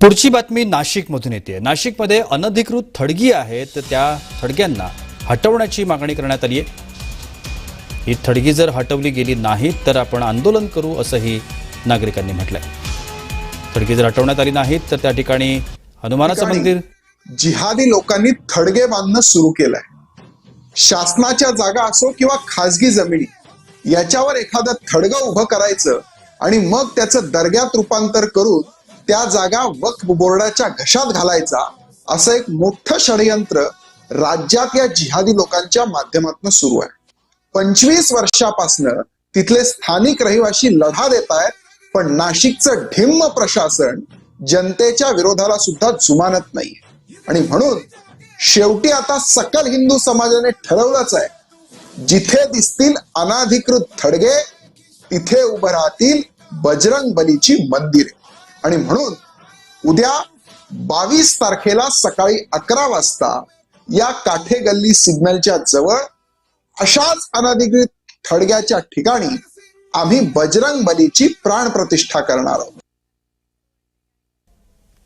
पुढची बातमी नाशिकमधून येते. नाशिकमध्ये अनधिकृत थडगी आहेत त्या थडग्यांना हटवण्याची मागणी करण्यात आली आहे ही थडगी जर हटवली गेली नाही तर आपण आंदोलन करू असंही नागरिकांनी म्हटलंय. थडगी जर हटवण्यात आली नाहीत तर त्या ठिकाणी हनुमानाचं मंदिर जिहादी लोकांनी थडगे बांधणं सुरू केलंय. शासनाच्या जागा असो किंवा खासगी जमिनी याच्यावर एखादं थडगं उभं करायचं आणि मग त्याचं दर्ग्यात रूपांतर करून त्या जागा वक्फ बोर्डाच्या घशात घालायचा असं एक मोठं षडयंत्र राज्यात या जिहादी लोकांच्या माध्यमातून सुरू आहे. पंचवीस वर्षापासनं तिथले स्थानिक रहिवासी लढा देत आहेत पण नाशिकचं ढिम्म प्रशासन जनतेच्या विरोधाला सुद्धा जुमानत नाही आणि म्हणून शेवटी आता सकल हिंदू समाजाने ठरवलंच आहे जिथे दिसतील अनाधिकृत थडगे तिथे उभं राहतील बजरंग बलीची मंदिरे. आणि म्हणून उद्या बावीस तारखेला सकाळी अकरा वाजता या काठे गल्ली सिग्नलच्या जवळ अशाच अनधिकृत थडग्याच्या ठिकाणी आम्ही बजरंग बलीची प्राण प्रतिष्ठा करणार आहोत.